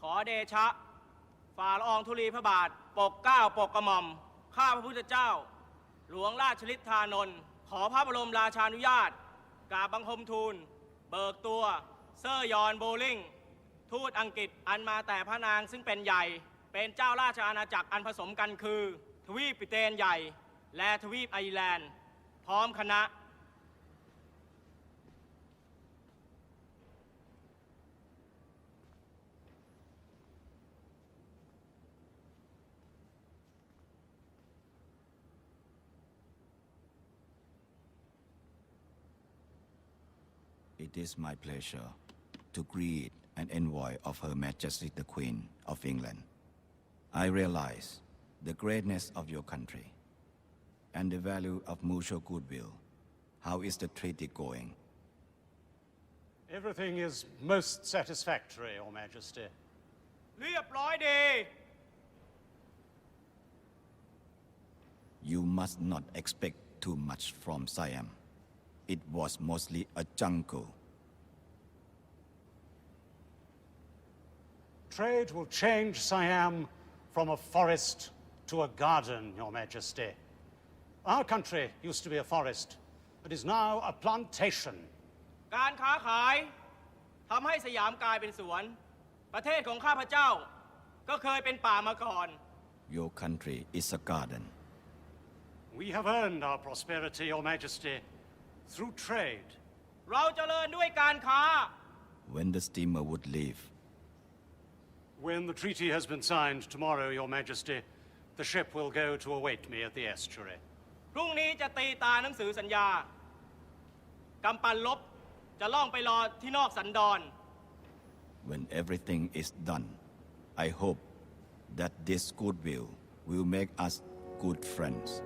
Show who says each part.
Speaker 1: ขอเดชะ ฝ่าละอองธุลีพระบาท ปกเกล้าปกกระหม่อม ข้าพระพุทธเจ้า หลวงราชลิทธานนท์ขอพระบรมราชานุญาตกราบบังคมทูล เบิกตัวเซอร์ยอนโบลิงทูตอังกฤษอันมาแต่พระนางซึ่งเป็นใหญ่ เป็นเจ้าราชอาณาจักรอันผสมกันคือ ทวีปปิเตนใหญ่ และทวีปไอร์แลนด์ พร้อมคณะ
Speaker 2: It is my pleasure to greet an envoy of Her Majesty the Queen of England. I realize the greatness of your country and the value of mutual goodwill. How is the treaty going?
Speaker 3: Everything is most satisfactory, Your Majesty.
Speaker 1: เรียบร้อยดี
Speaker 2: You must not expect too much from Siam. It was mostly a jungle.
Speaker 3: Trade will change Siam from a forest to a garden, Your Majesty. Our country used to be a forest, but is now a plantation.
Speaker 1: การค้าขายทำให้สยามกลายเป็นสวน ประเทศของข้าพเจ้า ก็เคยเป็นป่ามาก่อน
Speaker 2: Your country is a garden.
Speaker 3: We have earned our prosperity, Your Majesty, through trade.
Speaker 1: เราเจริญด้วยการค้า
Speaker 2: When the steamer would leave,
Speaker 3: When the treaty has been signed tomorrow, Your Majesty, the ship will go to await me at the estuary.
Speaker 1: พรุ่งนี้จะตีตาหนังสือสัญญากำปั้นลบจะล่องไปรอที่นอกสันดอน
Speaker 2: when everything is done, I hope that this goodwill will make us good friends.